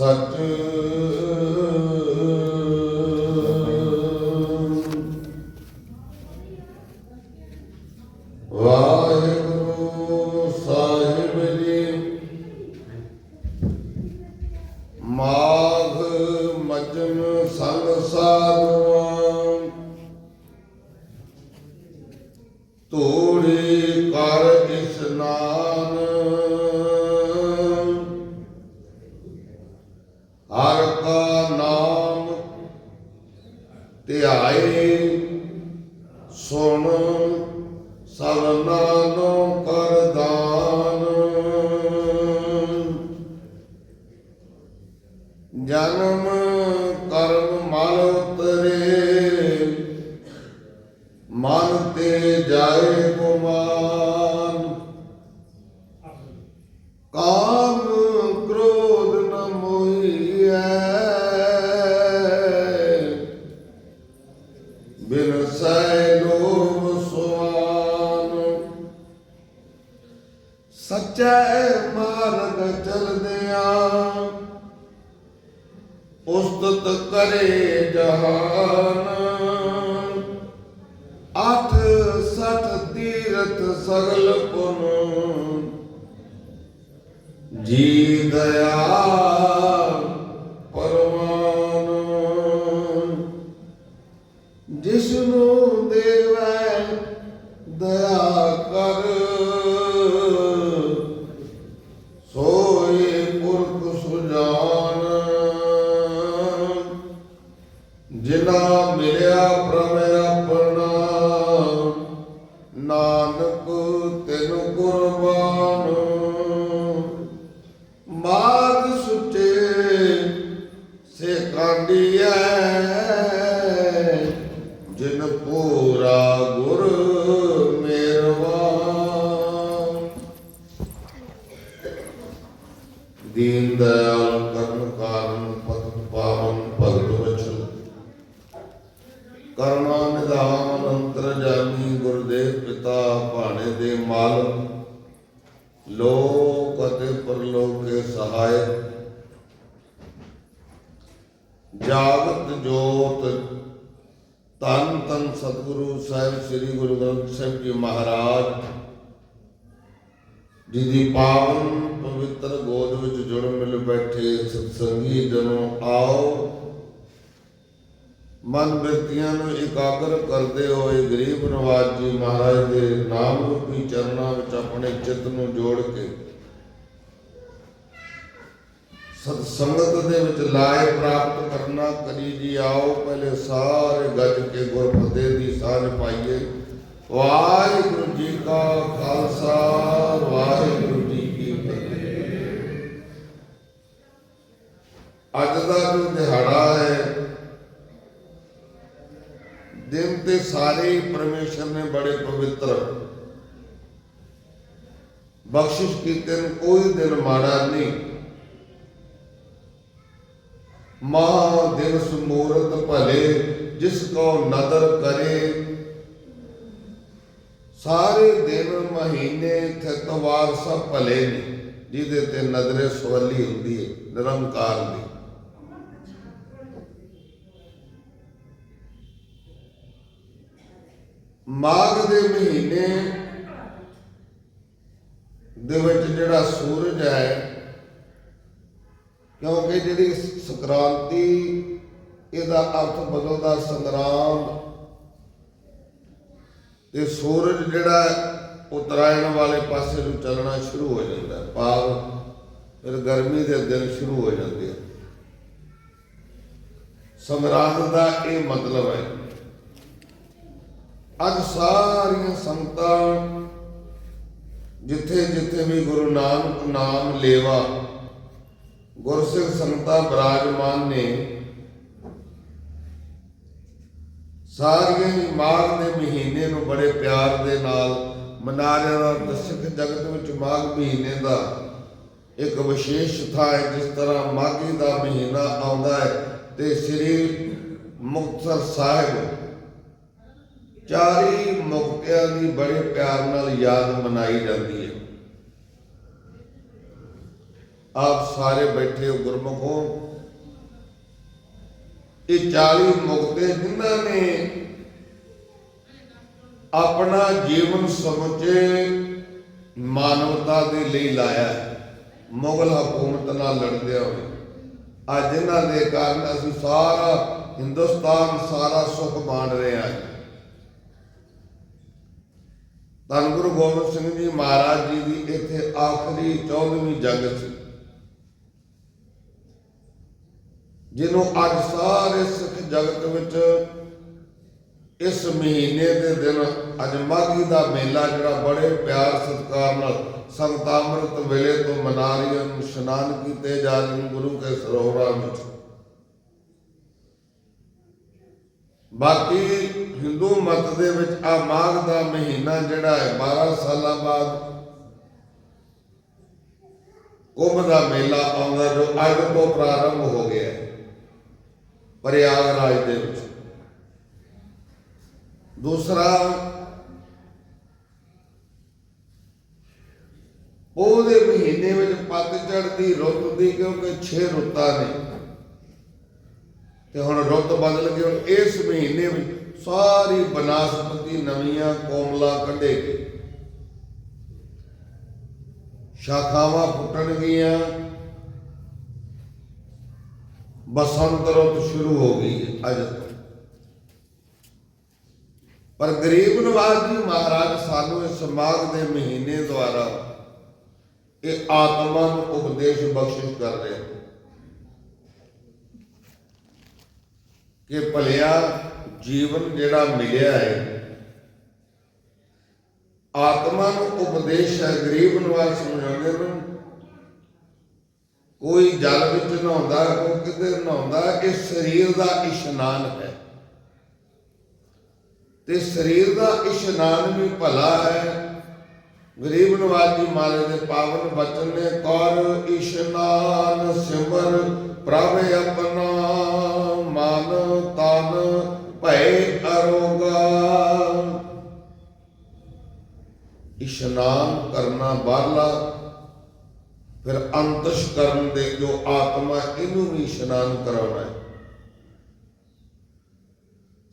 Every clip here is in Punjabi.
ਸਚ ਸੋਏ ਸੁਜਾਨ ਸਾਹਿਬ, ਸ੍ਰੀ ਗੁਰੂ ਗ੍ਰੰਥ ਸਾਹਿਬ ਜੀ ਮਹਾਰਾਜ, ਜਿਹਦੀ ਪਾਵਨ ਪਵਿੱਤਰ ਗੋਦ ਵਿੱਚ ਜੁੜ ਮਿਲ ਬੈਠੇ ਸਤਸੰਗੀ ਜਨੋ ਆਓ। ਮਨ ਬਿਰਤੀਆਂ ਨੂੰ ਇਕਾਗਰ ਕਰਦੇ ਹੋਏ ਗਰੀਬ ਨਵਾਜ ਜੀ ਮਹਾਰਾਜ ਦੇ ਨਾਮ ਰੂਪੀ ਚਰਨਾਂ ਵਿੱਚ ਆਪਣੇ ਚਿੱਤ ਨੂੰ ਜੋੜ ਕੇ ਸਤ ਸੰਗਤ ਦੇ ਵਿੱਚ ਲਾਏ ਪ੍ਰਾਪਤ ਕਰਨਾ ਕਰੀ ਜੀ ਆਓ, ਪਹਿਲੇ ਸਾਰੇ ਗੱਜ ਕੇ ਗੁਰਪਤੇ ਦੀ ਸਾਂਝ ਪਾਈਏ। ਵਾਹਿਗੁਰੂ ਜੀ ਕਾ ਖਾਲਸਾ, ਵਾਹਿਗੁਰੂ ਜੀ ਕੀ ਫਤਿਹ। ਅੱਜ ਦਾ ਜੋ ਦਿਹਾੜਾ ਹੈ, ਦਿਨ ਤੇ ਸਾਰੇ ਹੀ ਪਰਮੇਸ਼ਰ ਨੇ ਬੜੇ ਪਵਿੱਤਰ। ਬਖਸ਼ਿਸ਼ ਕੀਤੇ ਨੂੰ ਕੋਈ ਦਿਨ ਮਾੜਾ ਨਹੀਂ। ਮਾ ਦਿਵਸ ਮੂਰਤ ਭਲੇ, ਜਿਸ ਕੋ ਨਦਰ ਕਰੇ। ਸਾਰੇ ਦਿਨ ਮਹੀਨੇ ਥਤਵਾਰ ਸਭ ਭਲੇ ਨੇ, ਜਿਹਦੇ ਤੇ ਨਜ਼ਰੇ ਸਵੱਲੀ ਹੁੰਦੀ ਹੈ ਨਿਰੰਕਾਰ ਦੀ। ਮਾਘ ਦੇ ਮਹੀਨੇ ਦੇ ਵਿੱਚ ਜਿਹੜਾ ਸੂਰਜ ਹੈ ਕਿਉਂਕਿ ਜਿਹੜੀ ਸੰਕ੍ਰਾਂਤੀ, ਇਹਦਾ ਅਰਥ ਬਦਲਦਾ ਸੰਗਰਾਮ ਤੇ ਸੂਰਜ ਜਿਹੜਾ ਉਤਰਾਇਣ ਵਾਲੇ ਪਾਸੇ ਨੂੰ ਚੱਲਣਾ ਸ਼ੁਰੂ ਹੋ ਜਾਂਦਾ ਹੈ। ਭਾਵ ਫਿਰ ਗਰਮੀ ਦੇ ਦਿਨ ਸ਼ੁਰੂ ਹੋ ਜਾਂਦੇ ਆ ਸੰਗਰਾਂਦ ਦਾ ਇਹ ਮਤਲਬ ਹੈ, ਅੱਜ ਸਾਰੀਆਂ ਸੰਗਤਾਂ ਜਿੱਥੇ ਜਿੱਥੇ ਵੀ ਗੁਰੂ ਨਾਨਕ ਨਾਮ ਲੇਵਾ ਗੁਰਸਿੱਖ ਸੰਗਤਾਂ ਬਰਾਜਮਾਨ ਨੇ ਸਾਰੀਆਂ ਹੀ ਮਾਘ ਦੇ ਮਹੀਨੇ ਨੂੰ ਬੜੇ ਪਿਆਰ ਦੇ ਨਾਲ ਮਨਾ ਰਹੇ ਹਨ ਸਿੱਖ ਜਗਤ ਵਿੱਚ ਮਾਘ ਮਹੀਨੇ ਦਾ ਇੱਕ ਵਿਸ਼ੇਸ਼ ਥਾਂ ਹੈ, ਜਿਸ ਤਰ੍ਹਾਂ ਮਾਘੀ ਦਾ ਮਹੀਨਾ ਆਉਂਦਾ ਹੈ ਤੇ ਸ੍ਰੀ ਮੁਕਤਸਰ ਸਾਹਿਬ ਚਾਰੀ ਮੁਕਤਿਆਂ ਦੀ ਬੜੇ ਪਿਆਰ ਨਾਲ ਯਾਦ ਮਨਾਈ ਜਾਂਦੀ ਹੈ ਆਪ ਸਾਰੇ ਬੈਠੇ ਹੋ ਗੁਰਮੁਖੋ ਇਹ 40 ਮੁਕਤੇ ਜਿਨ੍ਹਾਂ ਨੇ ਆਪਣਾ ਜੀਵਨ ਸਮੁੱਚੇ ਮਾਨਵਤਾ ਦੇ ਲਈ ਲਾਇਆ ਮੁਗਲ ਹਕੂਮਤ ਨਾਲ ਲੜਦੇ ਹੋਏ ਅੱਜ ਇਹਨਾਂ ਦੇ ਕਾਰਨ ਅਸੀਂ ਸਾਰਾ ਹਿੰਦੁਸਤਾਨ ਸਾਰਾ ਸੁਖ ਮਾਣ ਰਹੇ ਹਾਂ। ਧੰਨ ਗੁਰੂ ਗੋਬਿੰਦ ਸਿੰਘ ਜੀ ਮਹਾਰਾਜ ਜੀ ਦੀ ਇੱਥੇ ਆਖਰੀ 14ਵੀਂ ਜੰਗ ਸੀ। ਜਿਹਨੂੰ ਅੱਜ ਸਾਰੇ ਸਿੱਖ ਜਗਤ ਵਿੱਚ ਇਸ ਮਹੀਨੇ ਦੇ ਦਿਨ ਅੱਜ ਮਾਘੀ ਦਾ ਮੇਲਾ ਜਿਹੜਾ ਬੜੇ ਪਿਆਰ ਸਤਿਕਾਰ ਨਾਲ ਸੰਗਤਾਂ ਅੰਮ੍ਰਿਤ ਵੇਲੇ ਤੋਂ ਮਨਾ ਰਹੀਆਂ ਨੂੰ ਇਸ਼ਨਾਨ ਕੀਤੇ ਜਾ ਰਹੇ ਗੁਰੂ ਕੇ ਸਰੋਵਰਾਂ ਵਿੱਚ। ਬਾਕੀ ਹਿੰਦੂ ਮਤ ਦੇ ਵਿੱਚ ਆ ਮਾਘ ਦਾ ਮਹੀਨਾ ਜਿਹੜਾ ਹੈ 12 ਸਾਲਾਂ ਬਾਅਦ ਕੁੰਭ ਦਾ ਮੇਲਾ ਆਉਂਦਾ ਜੋ ਅੱਜ ਤੋਂ ਪ੍ਰਾਰੰਭ ਹੋ ਗਿਆ। ਪ੍ਰਯਾਗਰਾਜ ਦੇ ਵਿੱਚ। ਦੂਸਰਾ, ਉਹਦੇ ਮਹੀਨੇ ਵਿੱਚ ਪਤਝੜ ਦੀ ਰੁੱਤ ਹੁੰਦੀ ਕਿਉਂਕਿ 6 ਰੁੱਤਾਂ ਨੇ। ਤੇ ਹੁਣ ਰੁੱਤ ਬਦਲ ਗਈ, ਹੁਣ ਇਸ ਮਹੀਨੇ ਵਿੱਚ ਸਾਰੀ ਬਨਸਪਤੀ ਨਵੀਆਂ ਕੋਮਲਾ ਕੱਢੇਗੀ ਸ਼ਾਖਾਵਾਂ ਫੁੱਟਣਗੀਆਂ ਬਸੰਤ ਰੁੱਤ ਸ਼ੁਰੂ ਹੋ ਗਈ ਅੱਜ ਤੋਂ ਪਰ ਗਰੀਬ ਨਵਾਜ ਜੀ ਮਹਾਰਾਜ ਸਾਨੂੰ ਇਸ ਮਾਘ ਦੇ ਮਹੀਨੇ ਦੁਆਰਾ ਇਹ ਆਤਮਾ ਨੂੰ ਉਪਦੇਸ਼ ਬਖਸ਼ਿਸ਼ ਕਰ ਰਹੇ ਕਿ ਭਲਿਆ ਜੀਵਨ ਜਿਹੜਾ ਮਿਲਿਆ ਹੈ, ਆਤਮਾ ਨੂੰ ਉਪਦੇਸ਼ ਹੈ, ਗਰੀਬ ਨਵਾਜ ਸਮਝਾਉਂਦੇ ਨੂੰ ਕੋਈ ਜਲ ਵਿੱਚ ਨਹਾਉਂਦਾ, ਕੋਈ ਕਿਤੇ ਨਹਾਉਂਦਾ, ਇਹ ਸਰੀਰ ਦਾ ਇਸ਼ਨਾਨ ਹੈ। ਤੇ ਸਰੀਰ ਦਾ ਇਸ਼ਨਾਨ ਵੀ ਭਲਾ ਹੈ। ਗਰੀਬ ਨਵਾਜੀ ਮਾਲੇ ਦੇ ਪਾਵਨ ਬਚਨ ਨੇ, ਕਰ ਇਸ਼ਨਾਨ ਸਿਮਰ ਪ੍ਰਭ ਆਪਣਾ, ਮਨ ਤਨ ਭੈ ਅਰੋਗਾ। ਇਸ਼ਨਾਨ ਕਰਨਾ ਬਾਹਰਲਾ ਫਿਰ ਅੰਤਸ਼ ਕਰਨ ਦੇ ਜੋ ਆਤਮਾ ਇਹਨੂੰ ਵੀ ਇਸ਼ਨਾਨ ਕਰਾਉਣਾ ਹੈ।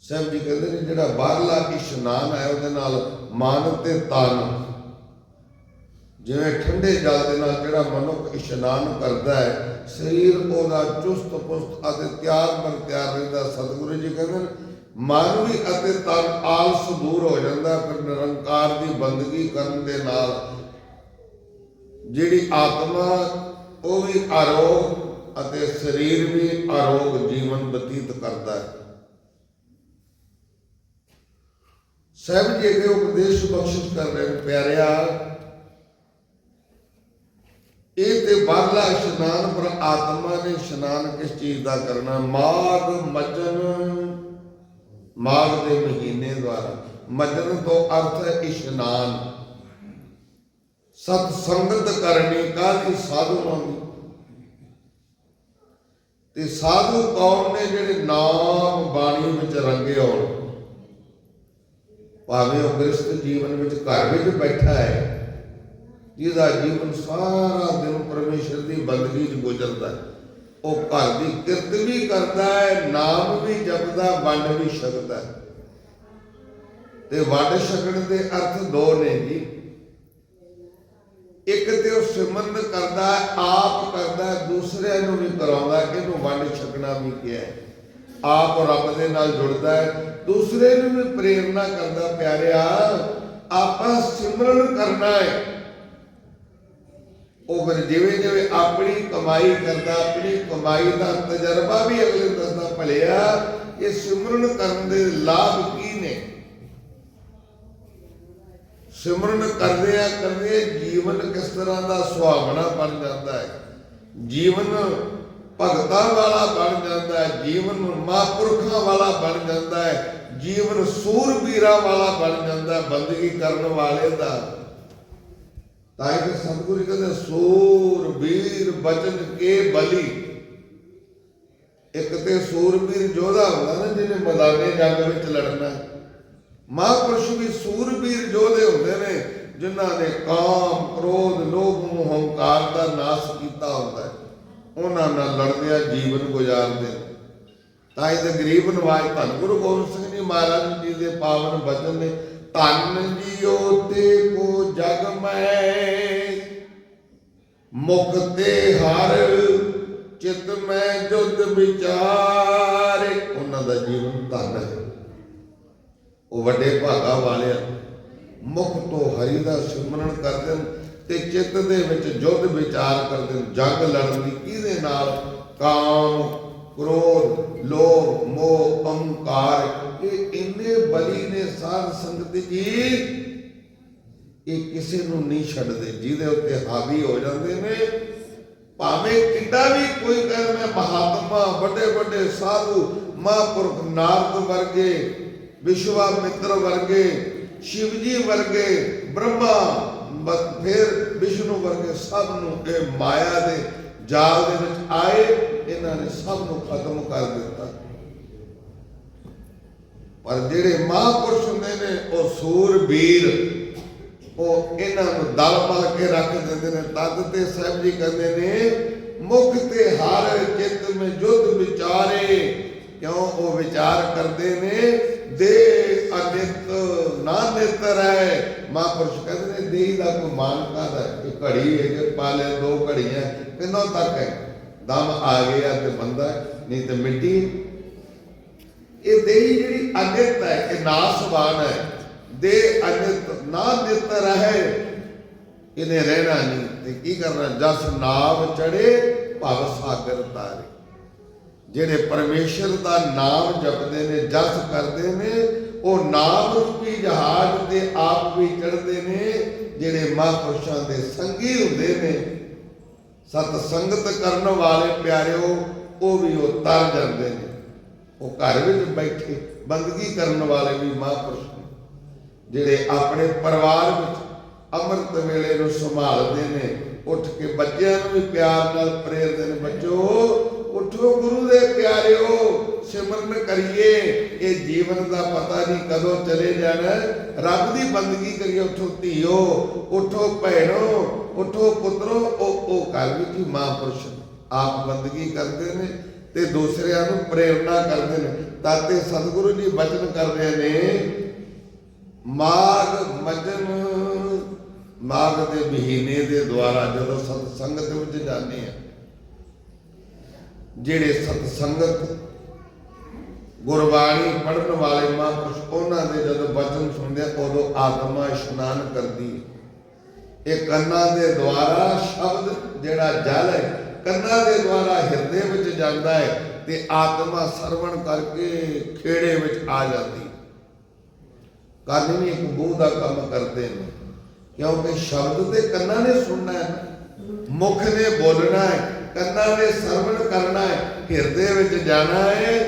ਸਾਹਿਬ ਜੀ ਕਹਿੰਦੇ ਨੇ ਜਿਹੜਾ ਬਾਹਰਲਾ ਇਸ਼ਨਾਨ ਹੈ, ਉਹਦੇ ਨਾਲ ਮਨ ਤੇ ਤਨ। ਜਿਵੇਂ ਠੰਡੇ ਜਲ ਦੇ ਨਾਲ ਜਿਹੜਾ ਮਨੁੱਖ ਇਸ਼ਨਾਨ ਕਰਦਾ ਹੈ, ਸਰੀਰ ਉਹਦਾ ਚੁਸਤ ਪੁਸਤ ਅਤੇ ਤਿਆਰ ਬਰ ਤਿਆਰ ਰਹਿੰਦਾ। ਸਤਿਗੁਰੂ ਜੀ ਕਹਿੰਦੇ ਨੇ ਮਨ ਵੀ ਅਤੇ ਤਨ ਆਲਸ ਦੂਰ ਹੋ ਜਾਂਦਾ ਫਿਰ ਨਿਰੰਕਾਰ ਦੀ ਬੰਦਗੀ ਕਰਨ ਦੇ ਨਾਲ ਜਿਹੜੀ ਆਤਮਾ, ਉਹ ਵੀ ਆਰੋਗ ਅਤੇ ਸਰੀਰ ਵੀ ਆਰੋਗ ਜੀਵਨ ਬਤੀਤ ਕਰਦਾ ਹੈ। ਸਹਿਬ ਜੀ, ਅੱਗੇ ਉਪਦੇਸ਼ ਬਖਸ਼ਿਸ਼ ਕਰ ਰਹੇ ਪਿਆਰਿਆ, ਇਹ ਤੇ ਬਾਹਰਲਾ ਇਸ਼ਨਾਨ ਪਰ ਆਤਮਾ ਨੇ ਇਸ਼ਨਾਨ ਕਿਸ ਚੀਜ਼ ਦਾ ਕਰਨਾ? ਮਾਗ ਮਜਨ ਮਾਗ ਦੇ ਮਹੀਨੇ ਦੁਆਰਾ। ਮਜਨ ਤੋਂ ਅਰਥ ਹੈ ਇਸ਼ਨਾਨ। ਸਤ ਸੰਗਤ ਕਰਨੀ ਕਾਹਦੀ ਸਾਧੂਆਂ ਦੀ? ਤੇ ਸਾਧੂ ਕੌਣ ਨੇ ਜਿਹੜੇ ਨਾਮ ਬਾਣੀ ਵਿੱਚ ਰੰਗੇ ਹੋਣ? ਭਾਵੇਂ ਉਹ ਗ੍ਰਸਥ ਜੀਵਨ ਵਿੱਚ ਘਰ ਵਿੱਚ ਬੈਠਾ ਹੈ, ਜਿਹਦਾ ਜੀਵਨ ਸਾਰਾ ਦਿਨ ਪਰਮੇਸ਼ਰ ਦੀ ਬੰਦਗੀ 'ਚ ਗੁਜ਼ਰਦਾ ਹੈ। ਉਹ ਘਰ ਦੀ ਕਿਰਤ ਵੀ ਕਰਦਾ ਹੈ, ਨਾਮ ਵੀ ਜਪਦਾ, ਵੰਡ ਵੀ ਛਕਦਾ ਤੇ ਵੰਡ ਛਕਣ ਦੇ ਅਰਥ ਦੋ ਨੇ ਜੀ। ਇੱਕ ਤੇ ਉਹ ਸਿਮਰਨ ਕਰਦਾ ਆਪ ਕਰਦਾ ਦੂਸਰਿਆਂ ਨੂੰ ਵੀ ਕਰਾਉਂਦਾ ਹੈ, ਵੰਡ ਛਕਣਾ ਵੀ ਕਿਹਾ ਆਪ ਰੱਬ ਦੇ ਨਾਲ ਜੁੜਦਾ ਹੈ ਦੂਸਰੇ ਨੂੰ ਵੀ ਪ੍ਰੇਰਣਾ ਕਰਦਾ ਪਿਆਰਿਆ ਆਪਾਂ ਸਿਮਰਨ ਕਰਨਾ ਹੈ। ਉਹ ਫਿਰ ਜਿਵੇਂ ਜਿਵੇਂ ਆਪਣੀ ਕਮਾਈ ਕਰਦਾ ਆਪਣੀ ਕਮਾਈ ਦਾ ਤਜਰਬਾ ਵੀ ਅਗਲੇ ਨੂੰ ਦੱਸਦਾ ਭਲਿਆ ਇਹ ਸਿਮਰਨ ਕਰਨ ਦੇ ਲਾਭ ਕੀ ਨੇ ਸਿਮਰਨ ਕਰਦੇ ਆ, ਕਰਦੇ ਜੀਵਨ ਕਿਸ ਤਰ੍ਹਾਂ ਦਾ ਸੁਹਾਵਣਾ ਬਣ ਜਾਂਦਾ ਹੈ? ਜੀਵਨ ਭਗਤਾਂ ਵਾਲਾ ਬਣ ਜਾਂਦਾ ਹੈ, ਜੀਵਨ ਮਹਾਂਪੁਰਖਾਂ ਵਾਲਾ ਬਣ ਜਾਂਦਾ ਹੈ, ਜੀਵਨ ਸੂਰਬੀਰਾਂ ਵਾਲਾ ਬਣ ਜਾਂਦਾ ਹੈ, ਬੰਦਗੀ ਕਰਨ ਵਾਲੇ ਦਾ। ਤਾਂ ਇਹ ਸਤਿਗੁਰੂ ਜੀ ਕਹਿੰਦੇ, ਸੂਰਬੀਰ ਬਚਨ ਕੇ ਬਲੀ। ਇੱਕ ਤੇ ਸੂਰਬੀਰ ਯੋਧਾ ਹੁੰਦਾ ਨਾ, ਜਿਹਨੇ ਮੈਦਾਨੇ ਜੰਗ ਵਿੱਚ ਲੜਨਾ ਹੈ। ਮਹਾਂਪੁਰਸ਼ ਵੀ ਸੂਰਬੀਰ ਯੋਧੇ ਹੁੰਦੇ ਨੇ, ਜਿਨ੍ਹਾਂ ਨੇ ਕਾਮ, ਕ੍ਰੋਧ, ਲੋਭ, ਮੋਹ, ਹੰਕਾਰ ਦਾ ਨਾਸ ਕੀਤਾ ਹੁੰਦਾ ਹੈ, ਉਹਨਾਂ ਨਾਲ ਲੜਦਿਆਂ ਜੀਵਨ ਗੁਜ਼ਾਰਦੇ ਤਾਂ ਇਹ ਗਰੀਬ ਨਵਾਜ ਧੰਨ ਗੁਰੂ ਗੋਬਿੰਦ ਸਿੰਘ ਜੀ ਮਹਾਰਾਜ ਜੀ ਦੇ ਪਾਵਨ ਬਚਨ ਨੇ, ਧੰਨ ਜੀਓ ਤੇ ਕੋ ਜਗ ਮੈਂ, ਮੁਖ ਤੇ ਹਰ ਚਿਤ ਮੈਂ ਜੁਦ ਵਿਚਾਰੇ। ਉਹਨਾਂ ਦਾ ਜੀਵਨ ਧੰਨ ਹੈ। ਉਹ ਵੱਡੇ ਭਾਗਾ ਵਾਲਿਆ ਮੁਖ ਤੋਂ ਹਰੀ ਦਾ ਸਿਮਰਨ ਕਰਦੇ ਨੇ ਤੇ ਚਿੱਤ ਦੇ ਵਿੱਚ ਜੁਦ ਵਿਚਾਰ ਕਰਦੇ ਨੇ ਜੰਗ ਲੜਨ ਦੀ ਕਿਹਦੇ ਨਾਲ? ਕਾਮ, ਕ੍ਰੋਧ, ਲੋਭ, ਮੋਹ, ਅਹੰਕਾਰ, ਇਹ ਇੰਨੇ ਬਲੀ ਨੇ ਸਾਧ ਸੰਗਤ ਜੀ, ਇਹ ਕਿਸੇ ਨੂੰ ਨਹੀਂ ਛੱਡਦੇ, ਜਿਹਦੇ ਉੱਤੇ ਹਾਵੀ ਹੋ ਜਾਂਦੇ ਨੇ। ਭਾਵੇਂ ਕਿੱਡਾ ਵੀ ਕੋਈ ਕਹੇ, ਮੈਂ ਮਹਾਤਮਾ ਵੱਡੇ ਵੱਡੇ ਸਾਧੂ, ਮਹਾਂਪੁਰਖ, ਨਾਰਦ ਵਰਗੇ ਵਿਸ਼ਵਾ ਮਿੱਤਰ ਵਰਗੇ, ਸ਼ਿਵ ਜੀ ਵਰਗੇ, ਬ੍ਰਹਮਾ ਬ- ਫਿਰ ਵਿਸ਼ਨੂੰ ਵਰਗੇ ਸਭ ਨੂੰ ਇਹ ਮਾਇਆ ਦੇ ਜਾਲ ਦੇ ਵਿੱਚ ਆਏ, ਇਹਨਾਂ ਨੇ ਸਭ ਨੂੰ ਖਤਮ ਕਰ ਦਿੱਤਾ। ਪਰ ਜਿਹੜੇ ਮਹਾਂਪੁਰਸ਼ ਹੁੰਦੇ ਨੇ, ਉਹ ਸੂਰਬੀਰ, ਉਹ ਇਹਨਾਂ ਨੂੰ ਦਲ ਮਲ ਕੇ ਰੱਖ ਦਿੰਦੇ ਨੇ। ਤਦ ਤੇ ਸਾਹਿਬ ਜੀ ਕਹਿੰਦੇ ਨੇ, ਮੁਖ ਤੇ ਹਰ, ਚਿੱਤ ਮੇ ਜੁਦ ਵਿਚਾਰੇ, ਕਿਉਂ ਉਹ ਵਿਚਾਰ ਕਰਦੇ ਨੇ? ਦੇ ਅਨਿਤ ਨਾ ਨਿਤਰ ਹੈ। ਮਹਾਂਪੁਰਸ਼ ਕਹਿੰਦੇ ਨੇ, ਦੇਹ ਦਾ ਕੋਈ ਮਾਨ ਕਾਹਦਾ ਕਿ ਘੜੀ ਹੈ ਕਿ ਪਾਲੇ ਦੋ ਘੜੀਆਂ ਕਿੰਨੋਂ ਤੱਕ ਹੈ। ਦਮ ਆ ਗਿਆ ਤੇ ਬੰਦਾ ਨਹੀਂ ਤੇ ਮਿੱਟੀ ਇਹ ਦੇਹੀ ਜਿਹੜੀ ਅਨਿਤ ਹੈ, ਇਹ ਨਾਸਵਾਨ ਹੈ। ਦੇ ਅਨਿਤ ਨਾ ਨਿਤ ਰਹੇ ਇਹਨੇ ਰਹਿਣਾ ਨਹੀਂ ਤੇ ਕੀ ਕਰਨਾ? ਜਸ ਨਾਮ ਚੜੇ ਭਵ ਸਾਗਰ ਤਾਰੇ। ਜਿਹੜੇ ਪਰਮੇਸ਼ਰ ਦਾ ਨਾਮ ਜਪਦੇ ਨੇ ਜਸ ਕਰਦੇ ਨੇ, ਉਹ ਨਾਮ ਰੂਪੀ ਜਹਾਜ਼ ਤੇ ਆਪ ਵੀ ਚੜਦੇ ਨੇ, ਜਿਹੜੇ ਮਹਾਂਪੁਰਸ਼ਾਂ ਦੇ ਸੰਗੀ ਹੁੰਦੇ ਨੇ। ਸਤ ਸੰਗਤ ਕਰਨ ਵਾਲੇ ਪਿਆਰਿਓ, ਉਹ ਵੀ ਉਹ ਤਰ ਜਾਂਦੇ ਨੇ। ਉਹ ਘਰ ਵਿੱਚ ਬੈਠੇ, ਬੰਦਗੀ ਕਰਨ ਵਾਲੇ ਵੀ ਮਹਾਂਪੁਰਸ਼ ਨੇ। ਜਿਹੜੇ ਆਪਣੇ ਪਰਿਵਾਰ ਵਿੱਚ ਅੰਮ੍ਰਿਤ ਵੇਲੇ ਨੂੰ ਸੰਭਾਲਦੇ ਨੇ, ਉੱਠ ਕੇ ਬੱਚਿਆਂ ਨੂੰ ਵੀ ਪਿਆਰ ਨਾਲ ਪ੍ਰੇਰਦੇ ਨੇ, ਬੱਚੋ ਉਠੋ ਗੁਰੂ ਦੇ ਪਿਆਰਿਓ, ਸਿਮਰਨ ਕਰੀਏ। ਇਹ ਜੀਵਨ ਦਾ ਪਤਾ ਨਹੀਂ ਕਦੋਂ ਚਲੇ ਜਾਣਾ। ਰੱਬ ਦੀ ਬੰਦਗੀ ਕਰੀਏ ਉਠੋ ਧੀਓ। ਉਠੋ ਭੈਣੋ, ਉਠੋ ਪੁੱਤਰੋ, ਉਹ ਉਹ ਘਰ ਵਿੱਚ ਹੀ ਆਪ ਬੰਦਗੀ ਕਰਦੇ ਨੇ ਤੇ ਦੂਸਰਿਆਂ ਨੂੰ ਪ੍ਰੇਰਣਾ ਕਰਦੇ ਨੇ। ਤਾਂ ਤੇ ਸਤਿਗੁਰੂ ਜੀ ਬਚਨ ਕਰ ਰਹੇ ਨੇ। ਮਾਗ ਮਜਨ ਮਾਗ ਦੇ ਮਹੀਨੇ ਦੇ ਦੁਆਰਾ ਜਦੋਂ ਸਤ ਸੰਗਤ ਵਿੱਚ ਜਾਂਦੇ ਆ ਜਿਹੜੇ ਸਤ ਸੰਗਤ ਗੁਰਬਾਣੀ ਪੜਨ ਵਾਲੇ ਮਹਾਂਪੁਰਸ਼, ਉਹਨਾਂ ਦੇ ਜਦੋਂ ਬਚਨ ਸੁਣਦੇ ਉਦੋਂ ਆਤਮਾ ਇਸ਼ਨਾਨ ਕਰਦੀ ਇਹ ਕੰਨਾਂ ਦੇ ਦੁਆਰਾ ਸ਼ਬਦ ਜਿਹੜਾ ਜਲ ਹੈ, ਕੰਨਾਂ ਦੇ ਦੁਆਰਾ ਹਿਰਦੇ ਵਿੱਚ ਜਾਂਦਾ ਹੈ ਤੇ ਆਤਮਾ ਸਰਵਣ ਕਰਕੇ ਖੇੜੇ ਵਿੱਚ ਆ ਜਾਂਦੀ ਹੈ। ਕੰਨ ਵੀ ਇੱਕ ਬੂਹ ਦਾ ਕੰਮ ਕਰਦੇ ਨੇ, ਕਿਉਂਕਿ ਸ਼ਬਦ ਤੇ ਕੰਨਾਂ ਨੇ ਸੁਣਨਾ ਹੈ, ਮੁਖ ਨੇ ਬੋਲਣਾ ਹੈ ਕੰਨਾਂ ਨੇ ਸਰਵਣ ਕਰਨਾ ਹੈ, ਹਿਰਦੇ ਵਿੱਚ ਜਾਣਾ ਹੈ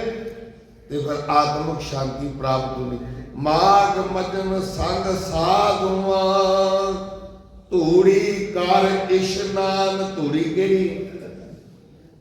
ਤੇ ਫਿਰ ਆਤਮਿਕ ਸ਼ਾਂਤੀ ਪ੍ਰਾਪਤ ਹੋਣੀ। ਮਾਗ ਮਜਨ ਸੰਗ ਸਾਧੂਆਂ ਧੂੜੀ ਕਰ ਇਸ਼ਨਾਨ ਧੂੜੀ ਕਿਹੜੀ?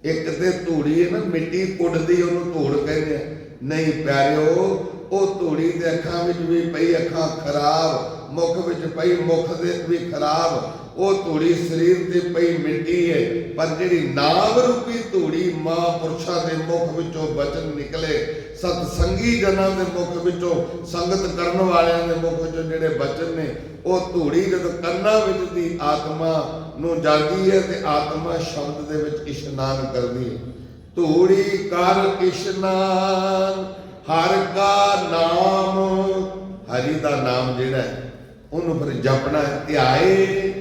ਇੱਕ ਤੇ ਧੂੜੀ ਹੈ ਨਾ, ਮਿੱਟੀ ਕੁੱਟਦੀ ਉਹਨੂੰ ਧੂੜ ਕਹਿੰਦੇ ਆ। ਨਹੀਂ ਪਿਆਰਿਓ, ਉਹ ਧੂੜੀ ਦੇ ਅੱਖਾਂ ਵਿੱਚ ਵੀ ਪਈ, ਅੱਖਾਂ ਖਰਾਬ, ਮੁਖ ਵਿੱਚ ਪਈ, ਮੁਖ ਦੇ ਵੀ ਖਰਾਬ। ਉਹ ਧੂੜੀ ਸਰੀਰ ਤੇ ਪਈ ਮਿੱਟੀ ਹੈ ਪਰ ਜਿਹੜੀ ਨਾਮ ਰੂਪੀ ਧੂੜੀ ਮਾਂ ਪੁਰਸ਼ਾਂ ਦੇ ਮੁਖ ਵਿੱਚੋਂ ਬਚਨ ਨਿਕਲੇ ਸਤ ਸੰਗੀ ਜਨਾਂ ਦੇ ਮੁਖ ਵਿੱਚੋਂ, ਸੰਗਤ ਕਰਨ ਵਾਲਿਆਂ ਦੇ ਮੁਖ ਵਿੱਚੋਂ ਜਿਹੜੇ ਬਚਨ ਨੇ, ਉਹ ਧੂੜੀ ਜਦੋਂ ਕੰਨਾਂ ਵਿੱਚ ਦੀ ਆਤਮਾ ਨੂੰ ਜਾਂਦੀ ਹੈ ਤੇ ਆਤਮਾ ਸ਼ਬਦ ਦੇ ਵਿੱਚ ਇਸ਼ਨਾਨ ਕਰਦੀ ਹੈ ਧੂੜੀ ਕਰ ਇਸ਼ਨਾਨ, ਹਰ ਕਾ ਨਾਮ, ਹਰੀ ਦਾ ਨਾਮ ਜਿਹੜਾ ਉਹਨੂੰ ਫਿਰ ਜਪਣਾ ਹੈ ਧਿਆਏ।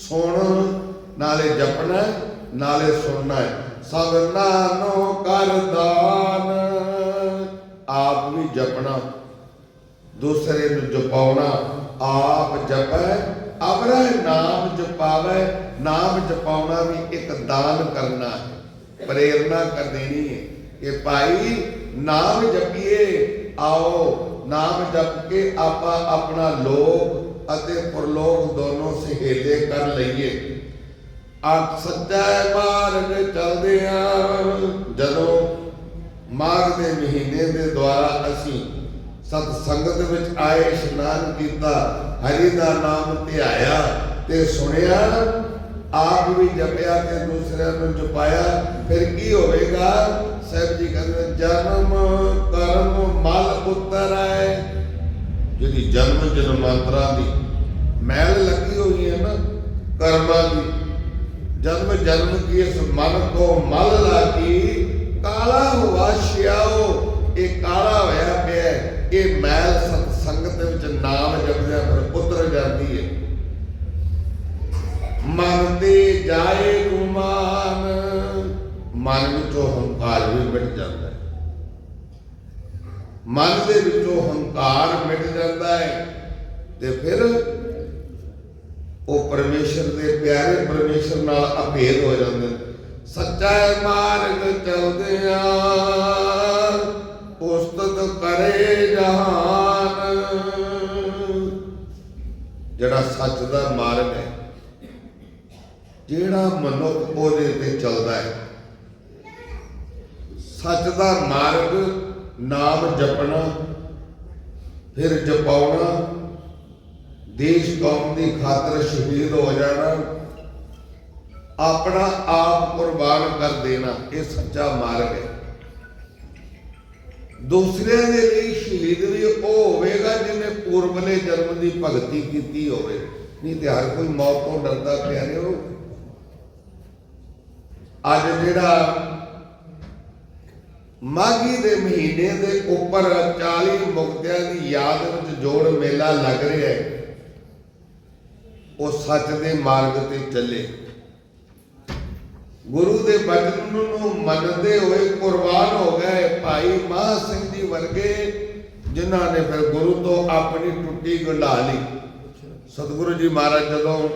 ਸੁਣ, ਨਾਲੇ ਜਪਣਾ, ਨਾਲੇ ਸੁਣਨਾ ਹੈ ਸਭਨਾ ਨੂੰ ਕਰ ਆਪ ਵੀ ਜਪਣਾ, ਦੂਸਰੇ ਨੂੰ ਜਪਾਉਣਾ, ਆਪ ਜਪੈ, ਅਵਰੈ ਨਾਮ ਜਪਾਵੈ, ਨਾਮ ਜਪਾਉਣਾ ਵੀ ਇੱਕ ਦਾਨ ਕਰਨਾ ਹੈ। ਪ੍ਰੇਰਣਾ ਕਰ ਦੇਣੀ ਹੈ ਕਿ ਭਾਈ, ਨਾਮ ਜਪੀਏ, ਆਓ, ਨਾਮ ਜਪ ਕੇ ਆਪਾਂ ਆਪਣਾ ਲੋਕ ਅਤੇ ਪਰਲੋਕ ਦੋਨੋਂ ਸਹੇਲੇ ਕਰ ਲਈਏ। ਆ ਸੱਚਾ ਮਾਰਗ ਚੱਲਦੇ ਜਦੋਂ ਮਾਘ ਦੇ ਮਹੀਨੇ ਦੇ ਦੁਆਰਾ ਅਸੀਂ ਸਤ ਸੰਗਤ ਵਿੱਚ ਆਏ, ਇਸ਼ਨਾਨ ਕੀਤਾ, ਹਰੀ ਦਾ ਨਾਮ ਧਿਆਇਆ ਤੇ ਸੁਣਿਆ, ਆਪ ਵੀ ਜਪਿਆ ਤੇ ਦੂਸਰਿਆਂ ਨੂੰ ਜਪਾਇਆ, ਫਿਰ ਕੀ ਹੋਵੇਗਾ? ਸਾਹਿਬ ਜੀ ਕਹਿੰਦੇ, ਜਨਮ ਕਰਮ ਮਲ ਉਤਰ ਆਏ ਜਿਹੜੀ ਜਨਮ ਜਨਮਾਂਤਰਾਂ ਦੀ ਮੈਲ ਲੱਗੀ ਹੋਈ ਹੈ ਨਾ, ਕਰਮਾਂ ਦੀ, ਜਨਮ ਜਨਮ ਕੀ ਇਸ ਮਨ ਕੋ ਮਲ ਲਾਗੀ, ਕਾਲਾ ਹੁਆ ਸ਼ਿਆਓ ਇਹ ਕਾਲਾ ਹੋਇਆ ਪਿਆ ਇਹ ਮੈਲ ਸਤ ਸੰਗਤ ਦੇ ਵਿੱਚ ਨਾਮ ਜਪਦਿਆਂ ਫਿਰ ਉਤਰ ਜਾਂਦੀ ਹੈ। ਮਨ ਤੇ ਜਾਏ ਗੁਮਾਨ, ਮਨ ਵਿੱਚੋਂ ਹੰਕਾਰ ਵੀ ਮਿਟ ਜਾਂਦਾ। ਮਨ ਦੇ ਵਿੱਚੋਂ ਹੰਕਾਰ ਮਿਟ ਜਾਂਦਾ ਹੈ ਤੇ ਫਿਰ ਉਹ ਪਰਮੇਸ਼ਰ ਦੇ ਪਿਆਰੇ ਪਰਮੇਸ਼ਰ ਨਾਲ ਅਭੇਦ ਹੋ ਜਾਂਦੇ ਸੱਚਾ ਮਾਰਗ ਚਲਦੇ ਆ ਉਸਤਤ ਕਰੇ ਜਹਾਨ ਜਿਹੜਾ ਸੱਚ ਦਾ ਮਾਰਗ ਹੈ, ਜਿਹੜਾ ਮਨੁੱਖ ਉਹਦੇ ਤੇ ਚੱਲਦਾ ਹੈ। ਸੱਚ ਦਾ ਮਾਰਗ ਨਾਮ ਜਪਣਾ, ਫਿਰ ਜਪਾਉਣਾ, ਦੇਸ਼ ਕੌਮ ਦੀ ਖਾਤਰ ਸ਼ਹੀਦ ਹੋ ਜਾਣਾ, ਆਪਣਾ ਆਪ ਕੁਰਬਾਨ ਕਰ ਦੇਣਾ, ਇਹ ਸੱਚਾ ਮਾਰਗ ਹੈ। ਦੂਸਰਿਆਂ ਦੇ ਲਈ ਸ਼ਹੀਦ ਵੀ ਉਹ ਹੋਵੇਗਾ ਜਿਹਨੇ ਪੂਰਬਲੇ ਜਨਮ ਦੀ ਭਗਤੀ ਕੀਤੀ ਹੋਵੇ। ਨਹੀਂ ਤੇ ਹਰ ਕੋਈ ਮੌਤ ਤੋਂ ਡਰਦਾ ਪਿਆਰੇ ਹੋ ਅੱਜ ਜਿਹੜਾ ਮਾਘੀ ਦੇ ਮਹੀਨੇ ਦੇ ਉੱਪਰ 40 ਮੁਕਤਿਆਂ ਦੀ ਯਾਦ ਵਿੱਚ ਜੋੜ ਮੇਲਾ ਲੱਗ ਰਿਹਾ ਹੈ। ਉਹ ਸੱਚ ਦੇ ਮਾਰਗ ਤੇ ਚੱਲੇ। ਗੁਰੂ ਦੇ ਬਚਨ ਨੂੰ ਮੰਨਦੇ ਹੋਏ ਕੁਰਬਾਨ ਹੋ ਗਏ। ਭਾਈ ਮਹਾ ਸਿੰਘ ਜੀ ਵਰਗੇ ਜਿਨ੍ਹਾਂ ਨੇ ਫਿਰ ਗੁਰੂ ਤੋਂ ਆਪਣੀ ਟੁੱਟੀ ਗੰਢਾ ਲਈ। ਸਤਿਗੁਰੂ ਜੀ ਮਹਾਰਾਜ ਜਦੋਂ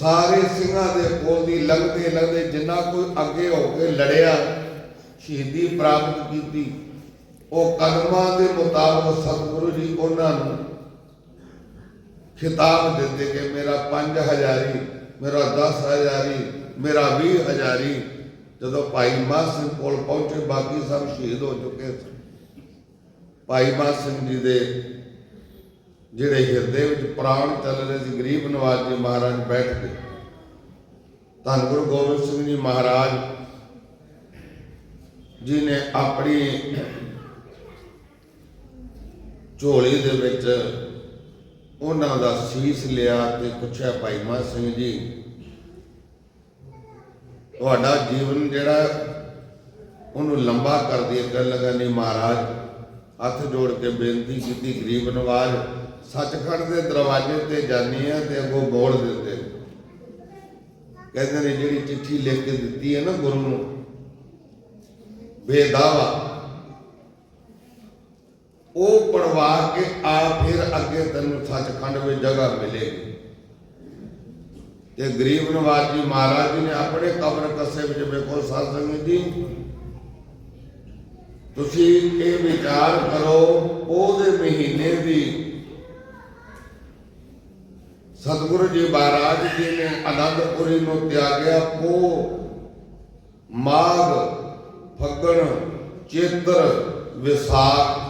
ਸਾਰੇ ਸਿੰਘਾਂ ਦੇ ਕੋਲ ਦੀ ਲੰਘਦੇ ਲੰਘਦੇ ਜਿੰਨਾ ਕੋਈ ਅੱਗੇ ਹੋ ਕੇ ਲੜਿਆ ਸ਼ਹੀਦੀ ਪ੍ਰਾਪਤ ਕੀਤੀ। ਉਹ ਕਦਮਾਂ ਦੇ ਮੁਤਾਬਕ ਸਤਿਗੁਰੂ ਜੀ ਉਹਨਾਂ ਨੂੰ ਖਿਤਾਬ ਦਿੰਦੇ ਕਿ ਮੇਰਾ 5000ਹੀ ਮੇਰਾ 10000ਹੀ ਮੇਰਾ 20000ਹੀ ਜਦੋਂ ਭਾਈ ਮਾਨ ਸਿੰਘ ਕੋਲ ਪਹੁੰਚੇ, ਬਾਕੀ ਸਭ ਸ਼ਹੀਦ ਹੋ ਚੁੱਕੇ ਸਨ। ਭਾਈ ਮਾਨ ਸਿੰਘ ਜੀ ਦੇ ਜਿਹੜੇ ਹਿਰਦੇ ਵਿੱਚ ਪ੍ਰਾਣ ਚੱਲ ਰਹੇ ਸੀ, ਗਰੀਬ ਨਵਾਜ ਜੀ ਮਹਾਰਾਜ ਬੈਠ ਗਏ ਧੰਨ ਗੁਰੂ ਗੋਬਿੰਦ ਸਿੰਘ ਜੀ ਮਹਾਰਾਜ ਜੀ ਨੇ ਆਪਣੀ ਝੋਲੀ ਦੇ ਵਿੱਚ ਉਹਨਾਂ ਦਾ ਸੀਸ ਲਿਆ ਤੇ ਪੁੱਛਿਆ, ਭਾਈ ਮਾ ਸਿੰਘ ਜੀ, ਤੁਹਾਡਾ ਜੀਵਨ ਜਿਹੜਾ ਉਹਨੂੰ ਲੰਬਾ ਕਰ ਦਿਆ ਕਰ ਲਗਾ ਨਹੀਂ ਮਹਾਰਾਜ, ਹੱਥ ਜੋੜ ਕੇ ਬੇਨਤੀ ਕੀਤੀ, ਗਰੀਬ ਨਵਾਜ, ਸੱਚਖੰਡ ਦੇ ਦਰਵਾਜ਼ੇ ਤੇ ਜਾਣੀ ਆ ਤੇ ਅੱਗੋਂ ਬੋਲ ਦਿੰਦੇ ਕਹਿੰਦੇ ਨੇ, ਜਿਹੜੀ ਚਿੱਠੀ ਲਿਖ ਕੇ ਦਿੱਤੀ ਹੈ ਨਾ ਗੁਰੂ ਨੂੰ ਬੇਦਾਵਾ ਉਹ ਪੜਵਾ ਕੇ ਆ ਫਿਰ ਅੱਗੇ ਤੈਨੂੰ ਸੱਚਖੰਡ ਵਿੱਚ ਜਗ੍ਹਾ ਮਿਲੇਗੀ। ਤੇ ਗਰੀਬ ਨਵਾਜ ਜੀ ਮਹਾਰਾਜ ਜੀ ਨੇ ਆਪਣੇ ਕਬਰ ਕੱਸੇ ਵਿੱਚ ਵੇਖੋ ਸਾਧ ਸੰਗਤ ਜੀ, ਤੁਸੀਂ ਇਹ ਵਿਚਾਰ ਕਰੋ, ਉਹਦੇ ਮਹੀਨੇ ਦੀ ਸਤਿਗੁਰੂ ਜੀ ਮਹਾਰਾਜ ਜੀ ਨੇ ਅਨੰਦਪੁਰੀ ਨੂੰ ਤਿਆਗਿਆ, ਉਹ ਮਾਘ ਫੱਗਣ, ਚੇਤਰ, ਵਿਸਾਖ।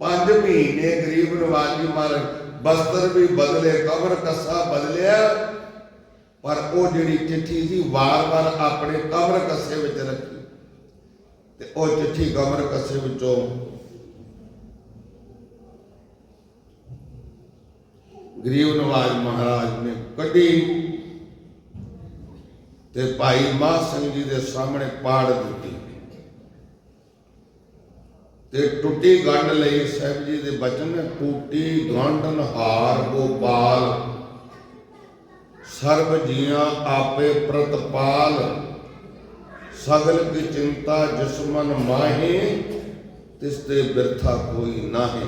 ਪੰਜ ਮਹੀਨੇ ਗਰੀਬ ਨਵਾਜ ਜੀ ਮਹਾਰਾਜ ਬਸਤਰ ਵੀ ਬਦਲੇ, ਕਬਰ ਕੱਸਾ ਬਦਲਿਆ। ਪਰ ਉਹ ਜਿਹੜੀ ਚਿੱਠੀ ਸੀ, ਵਾਰ-ਵਾਰ ਆਪਣੇ ਕਬਰ ਕੱਸੇ ਵਿੱਚ ਰੱਖੀ। ਤੇ ਉਹ ਚਿੱਠੀ ਕਬਰ ਕੱਸੇ ਵਿੱਚੋਂ ਗਰੀਬ ਨਵਾਜ ਮਹਾਰਾਜ ਨੇ ਕੱਢੀ ਤੇ ਭਾਈ ਮਾਹ ਸਿੰਘ ਜੀ ਦੇ ਸਾਹਮਣੇ ਪਾੜ ਦਿੱਤੀ। ਤੇ ਟੁੱਟੀ ਗੰਢ ਲਈ ਸਾਹਿਬ ਜੀ ਦੇ ਬਚਨ ਨੇ, ਟੂਟੀ ਗੰਢਨ ਹਾਰ ਗੋਪਾਲ, ਸਰਬ ਜੀਆਂ ਆਪੇ ਪ੍ਰਤਪਾਲ, ਸਗਲ ਕੀ ਚਿੰਤਾ ਜਿਸਮਨ ਮਾਹੇ, ਤਿਸ ਤੇ ਬਿਰਥਾ ਕੋਈ ਨਾਹੀ।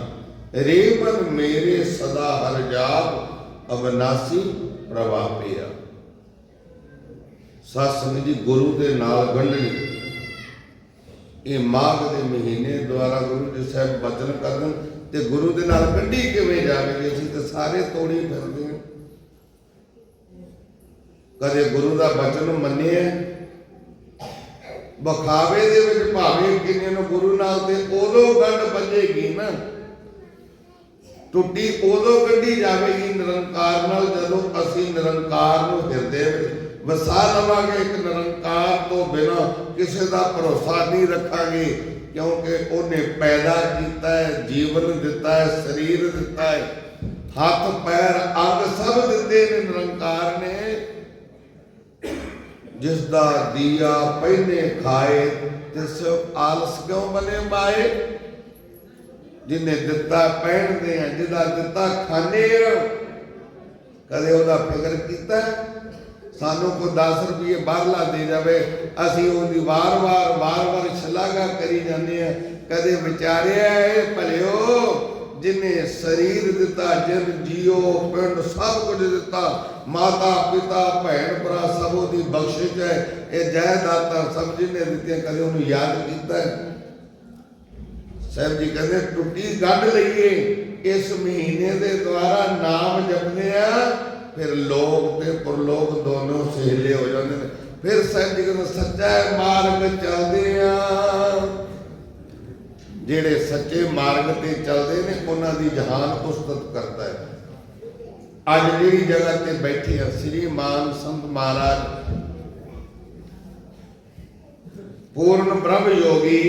ਰੇ ਮੇਰੇ ਸਦਾ ਹਰ ਜਾਪ ਅਬਨਾਸੀ ਪ੍ਰਵਾਪਿਆ ਸਤਸੰਗ ਜੀ, ਗੁਰੂ ਦੇ ਨਾਲ ਗੰਢਣੀ। ਇਹ ਮਾਘ ਦੇ ਮਹੀਨੇ ਦੁਆਰਾ ਗੁਰੂ ਜੀ ਸਾਹਿਬ ਬਚਨ ਕਰਨ ਤੇ ਗੁਰੂ ਦੇ ਨਾਲ ਕੱਢੀ ਕਿਵੇਂ ਜਾਵੇਗੀ? ਅਸੀਂ ਤੇ ਸਾਰੇ ਤੋੜੀ ਫਿਰਦੇ ਹਾਂ। ਕਦੇ ਗੁਰੂ ਦਾ ਬਚਨ ਮੰਨਿਆ ਬਖਾਵੇ ਦੇ ਵਿੱਚ ਭਾਵੇਂ ਕਿੰਨੇ ਨੂੰ ਗੁਰੂ ਨਾਲ ਤੇ ਉਦੋਂ ਗੰਢ ਵੱਜੇਗੀ ਨਾ। ਟੁੱਟੀ ਉਦੋਂ ਕੱਢੀ ਜਾਵੇਗੀ ਨਿਰੰਕਾਰ ਨਾਲ ਜਦੋਂ ਅਸੀਂ ਨਿਰੰਕਾਰ ਨੂੰ ਹਿਰਦੇ ਵਿੱਚ ਵਸਾ ਲਵਾਂਗੇ ਇੱਕ ਨਿਰੰਕਾਰ ਤੋਂ ਬਿਨਾ, ਕਿਸੇ ਦਾ ਭਰੋਸਾ ਨਹੀਂ ਰੱਖਾਂਗੇ, ਕਿਉਂਕਿ ਉਹਨੇ ਪੈਦਾ ਕੀਤਾ ਹੈ, ਜੀਵਨ ਦਿੱਤਾ ਹੈ, ਸਰੀਰ ਦਿੱਤਾ ਹੈ। ਹੱਥ, ਪੈਰ, ਅੰਗ ਸਭ ਦਿੱਤੇ ਨੇ, ਨਿਰੰਕਾਰ ਨੇ। ਜਿਸ ਦਾ ਦੀਆ ਪਹਿਨੇ ਖਾਏ, ਤਿਸ ਆਲਸ ਕਿਉਂ ਬਨੇ ਮਾਏ? ਜਿਨੇ ਦਿੱਤਾ ਪਹਿਨਦੇ ਆ, ਜਿਹਦਾ ਦਿੱਤਾ ਖਾਣੇ ਆ, ਕਦੇ ਉਹਦਾ ਫਿਕਰ ਕੀਤਾ? ਹੈ? ਸਾਨੂੰ ਕੋਈ 10 ਰੁਪਏ ਬਾਹਰਲਾ ਦੇ ਜਾਵੇ, ਅਸੀਂ ਉਹਦੀ ਵਾਰ-ਵਾਰ ਵਾਰ-ਵਾਰ ਸ਼ਲਾਘਾ ਕਰੀ ਜਾਂਦੇ ਆ ਕਦੇ ਵਿਚਾਰਿਆ, ਇਹ ਭਲਿਓ, ਜਿਨੇ ਸਰੀਰ ਦਿੱਤਾ, ਜਨ ਜੀਓ, ਪਿੰਡ ਸਭ ਕੁਝ ਦਿੱਤਾ, ਮਾਤਾ, ਪਿਤਾ, ਭੈਣ, ਭਰਾ ਸਭ ਉਹਦੀ ਬਖਸ਼ਿਸ਼ ਹੈ। ਇਹ ਜਾਇਦਾਤਾਂ ਸਭ ਜਿਹਨੇ ਦਿੱਤੀਆਂ, ਕਦੇ ਉਹਨੂੰ ਯਾਦ ਕੀਤਾ ਸਾਹਿਬ ਜੀ ਕਹਿੰਦੇ, ਟੁੱਟੀ ਗੱਡ ਲਈਏ। ਇਸ ਮਹੀਨੇ ਦੇ ਦੁਆਰਾ ਨਾਮ ਜਪਦੇ ਆ ਫਿਰ ਲੋਕ ਤੇ ਪਰਲੋਕ ਦੋਨੋਂ ਸਹੇਲੇ ਹੋ ਜਾਂਦੇ ਨੇ। ਫਿਰ ਸਾਹਿਬ ਜੀ ਸੱਚਾ ਮਾਰਗ ਚੱਲਦੇ ਆ। ਜਿਹੜੇ ਸੱਚੇ ਮਾਰਗ ਤੇ ਚੱਲਦੇ ਨੇ, ਉਹਨਾਂ ਦੀ ਜਹਾਨ ਉਸਤਤ ਕਰਦਾ ਹੈ। ਅੱਜ ਜਿਹੜੀ ਜਗ੍ਹਾ ਤੇ ਬੈਠੇ ਆ, ਸ੍ਰੀ ਮਾਨ ਸੰਤ ਮਹਾਰਾਜ, ਪੂਰਨ ਬ੍ਰਹਮ ਯੋਗੀ,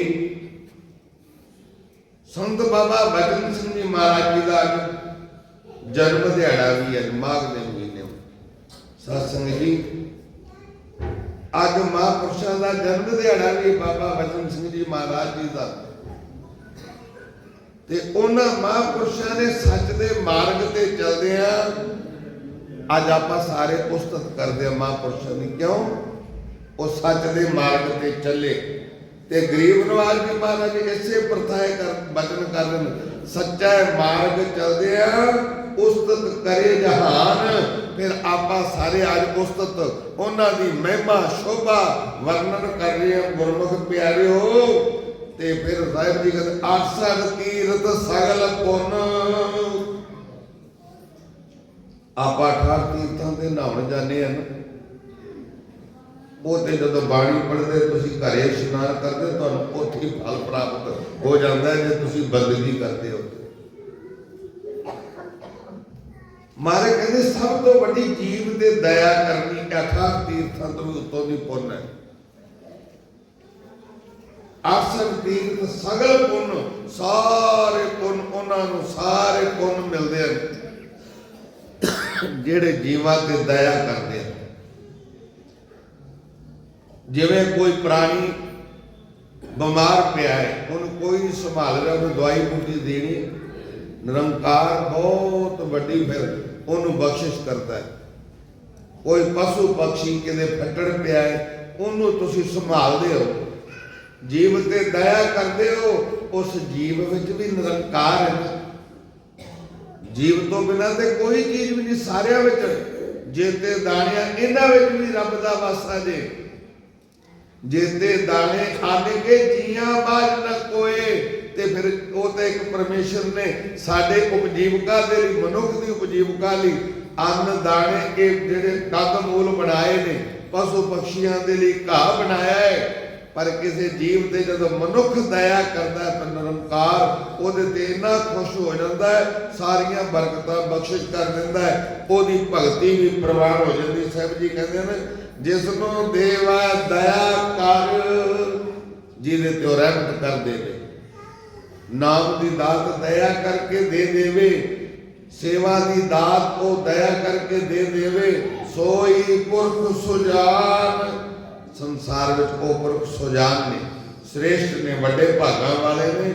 ਸੰਤ ਬਾਬਾ ਬਚਨ ਸਿੰਘ ਜੀ ਮਹਾਰਾਜ ਜੀ ਦਾ ਜਨਮ ਦਿਹਾੜਾ ਵੀ ਹੈ ਮਾਘ ਦੇ ਸਤਸੰਗ ਜੀ, ਅੱਜ ਮਹਾਂਪੁਰਸ਼ਾਂ ਦਾ ਜਨਮ ਦਿਹਾੜਾ ਵੀ ਬਾਬਾ ਬਚਨ ਸਿੰਘ ਜੀ ਮਹਾਰਾਜ ਜੀ ਦਾ। ਤੇ ਉਹਨਾਂ ਮਹਾਂਪੁਰਸ਼ਾਂ ਨੇ ਸੱਚ ਦੇ ਮਾਰਗ ਤੇ ਚੱਲਦੇ ਆ। ਅੱਜ ਆਪਾਂ ਸਾਰੇ ਉਸਤਤ ਕਰਦੇ ਆ ਮਹਾਂਪੁਰਸ਼ਾਂ ਦੀ। ਕਿਉਂ? ਉਹ ਸੱਚ ਦੇ ਮਾਰਗ ਤੇ ਚੱਲੇ। ਤੇ ਗਰੀਬ ਨਵਾਜ ਵੀ ਮਹਾਰਾਜ ਇਸੇ ਪ੍ਰਥਾਏ ਕਰ, ਬਚਨ ਕਰਨ ਸੱਚਾ ਮਾਰਗ ਚੱਲਦੇ ਆ, ਉਸਤਤ ਕਰੇ ਜਹਾਨ। ਫਿਰ ਆਪਾਂ ਸਾਰੇ ਅੱਜ ਉਸਤਤ ਉਹਨਾਂ ਦੀ ਮਹਿਮਾ, ਸ਼ੋਭਾ ਵਰਣਨ ਕਰ ਰਹੇ ਆ ਗੁਰਮੁਖ ਪਿਆਰਿਓ। ਤੇ ਫਿਰ ਸਾਹਿਬ ਜੀ ਕਹਿੰਦੇ ਆਸਣ ਤੀਰਤ ਸਗਲ ਪੁੰਨ। ਆਪਾਂ ਠਾਰ ਤੀਰਥਾਂ ਦੇ ਨਹਾਉਣ ਜਾਂਦੇ ਆ ਉਹ ਤੇ ਜਦੋਂ ਬਾਣੀ ਪੜ੍ਹਦੇ, ਤੁਸੀਂ ਘਰੇ ਇਸ਼ਨਾਨ ਕਰਦੇ, ਤੁਹਾਨੂੰ ਉੱਥੇ ਫਲ ਪ੍ਰਾਪਤ ਹੋ ਜਾਂਦਾ ਹੈ, ਜੇ ਤੁਸੀਂ ਬੰਦਗੀ ਕਰਦੇ ਹੋ। ਮਹਾਰਾਜ ਕਹਿੰਦੇ, ਸਭ ਤੋਂ ਵੱਡੀ ਜੀਵ ਤੇ ਦਇਆ ਕਰਨੀ ਅਠਾ ਤੀਰਥਾਂ ਤੋਂ ਵੀ ਉੱਤੋਂ ਦੀ ਪੁੰਨ ਹੈ। ਆਸਨ ਤੀਰਥ ਸਗਲ ਪੁੰਨ, ਸਾਰੇ ਪੁੰਨ ਉਹਨਾਂ ਨੂੰ, ਸਾਰੇ ਪੁੰਨ ਮਿਲਦੇ ਹਨ, ਜਿਹੜੇ ਜੀਵਾਂ ਤੇ ਦਇਆ ਕਰਦੇ ਹਨ। ਜਿਵੇਂ ਕੋਈ ਪ੍ਰਾਣੀ ਬਿਮਾਰ ਪਿਆ ਹੈ, ਉਹਨੂੰ ਕੋਈ ਸੰਭਾਲ ਰਿਹਾ ਉਹਨੂੰ ਦਵਾਈ ਬੂਟੀ ਦੇਣੀ, ਨਿਰੰਕਾਰ ਬਹੁਤ ਵੱਡੀ ਫਿਰ ਉਹਨੂੰ ਬਖਸ਼ਿਸ਼ ਕਰਦਾ ਹੈ। ਕੋਈ ਪਸ਼ੂ ਪੰਛੀ ਕਿਤੇ ਫੱਟੜ ਪਿਆ ਹੈ, ਉਹਨੂੰ ਤੁਸੀਂ ਸੰਭਾਲਦੇ ਹੋ। ਜੀਵ ਤੇ ਦਇਆ ਕਰਦੇ ਹੋ, ਉਸ ਜੀਵ ਵਿੱਚ ਵੀ ਨਿਰੰਕਾਰ ਹੈ। ਜੀਵ ਤੋਂ ਬਿਨਾਂ ਤੇ ਕੋਈ ਚੀਜ਼ ਵੀ ਨਹੀਂ, ਸਾਰਿਆਂ ਵਿੱਚ। ਜੇਤੇ ਦਾਣਿਆਂ, ਇਹਨਾਂ ਵਿੱਚ ਵੀ ਰੱਬ ਦਾ ਵਾਸਾ ਜੇ। ਜੇਤੇ ਦਾਣੇ ਆਨੇ ਕੇ ਜੀਆਂ ਬਾਜ ਨ ਕੋਏ। ਤੇ ਫਿਰ ਉਹ ਤੇ ਇੱਕ ਪਰਮੇਸ਼ਰ ਨੇ ਸਾਡੇ ਉਪਜੀਵਕਾ ਦੇ ਲਈ, ਮਨੁੱਖ ਦੀ ਉਪਜੀਵਕਾ ਲਈ ਅੰਨ, ਦਾਣੇ, ਇਹ ਜਿਹੜੇ ਕਦ ਮੂਲ ਬਣਾਏ ਨੇ, ਪਸ਼ੂ ਪਕਸ਼ੀਆਂ ਦੇ ਲਈ ਘਾਹ ਬਣਾਇਆ ਹੈ। ਪਰ ਕਿਸੇ ਜੀਵ ਤੇ ਜਦੋਂ ਮਨੁੱਖ ਦਇਆ ਕਰਦਾ ਹੈ ਨਿਰੰਕਾਰ ਉਹਦੇ ਤੇ ਇੰਨਾ ਖੁਸ਼ ਹੋ ਜਾਂਦਾ ਹੈ, ਸਾਰੀਆਂ ਬਰਕਤਾਂ ਬਖਸ਼ਿਸ਼ ਕਰ ਦਿੰਦਾ ਹੈ, ਉਹਦੀ ਭਗਤੀ ਵੀ ਪ੍ਰਵਾਨ ਹੋ ਜਾਂਦੀ। ਸਾਹਿਬ ਜੀ ਕਹਿੰਦੇ ਨੇ, ਜਿਸ ਨੂੰ ਦੇਵਾ ਦਇਆ ਕਰ, ਜਿਹਦੇ ਤੇ ਉਹ ਰਹਿਮਤ ਕਰ ਦੇਵੇ ਨਾਮ ਦੀ ਦਾਤ ਦਇਆ ਕਰਕੇ ਦੇ ਦੇਵੇ। ਸੇਵਾ ਦੀ ਦਾਤ ਉਹ ਦਇਆ ਕਰਕੇ ਦੇ ਦੇਵੇ। ਸੋਈ ਪੁਰਖ ਸੁਜਾਨ। ਸੰਸਾਰ ਵਿੱਚ ਉਹ ਪੁਰਖ ਸੁਜਾਨ ਨੇ, ਸ੍ਰੇਸ਼ਟ ਨੇ, ਵੱਡੇ ਭਾਗਾਂ ਵਾਲੇ ਨੇ,